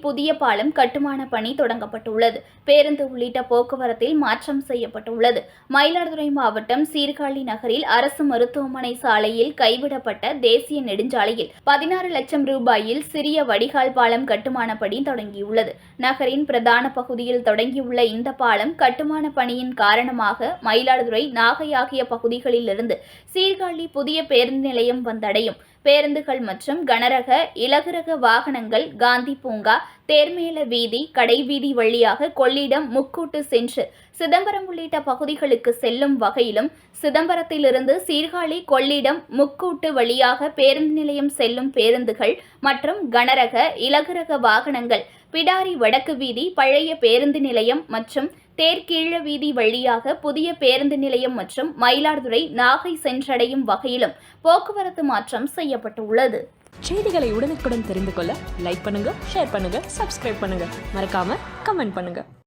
புதிய பாலம் கட்டுமான பணி தொடங்கப்பட்டுள்ளது. பேருந்து உள்ளிட்ட போக்குவரத்தில் மாற்றம் செய்யப்பட்டுள்ளது. மயிலாடுதுறை மாவட்டம் சீர்காழி நகரில் அரசு மருத்துவமனை சாலையில் கைவிடப்பட்ட தேசிய நெடுஞ்சாலையில் பதினாறு லட்சம் ரூபாயில் சிறிய வடிகால் பாலம் கட்டுமான பணி தொடங்கியுள்ளது. நகரின் பிரதான பகுதியில் தொடங்கியுள்ள இந்த பாலம் கட்டுமான பணியின் காரணமாக மயிலாடுதுறை நாகை ஆகிய பகுதிகளிலிருந்து சீர்காழி புதிய பேருந்து நிலையம் வந்தடையும். பேருந்துகள் மற்றும் கனரக இலகுரக வாகனங்கள் காந்தி பூங்கா தேர்மேல வீதி கடைவீதி வழியாக கொள்ளிடம் முக்கூட்டு சென்று சிதம்பரம் உள்ளிட்ட பகுதிகளுக்கு செல்லும் வகையிலும் சிதம்பரத்திலிருந்து சீர்காழி கொள்ளிடம் முக்கூட்டு வழியாக பேருந்து நிலையம் செல்லும் பேருந்துகள் மற்றும் கனரக இலகுரக வாகனங்கள் பிடாரி வடக்கு வீதி பழைய பேருந்து நிலையம் மற்றும் தேர்கீழ வீதி வழியாக புதிய பேருந்து நிலையம் மற்றும் மயிலாடுதுறை நாகை சென்றடையும் வகையிலும் போக்குவரத்து மாற்றம் செய்யப்பட்டுள்ளது. செய்திகளை உடனுக்குடன் தெரிந்து கொள்ள லைக் பண்ணுங்க ஷேர் பண்ணுங்க சப்ஸ்கிரைப் பண்ணுங்க. மறக்காம கமெண்ட் பண்ணுங்க.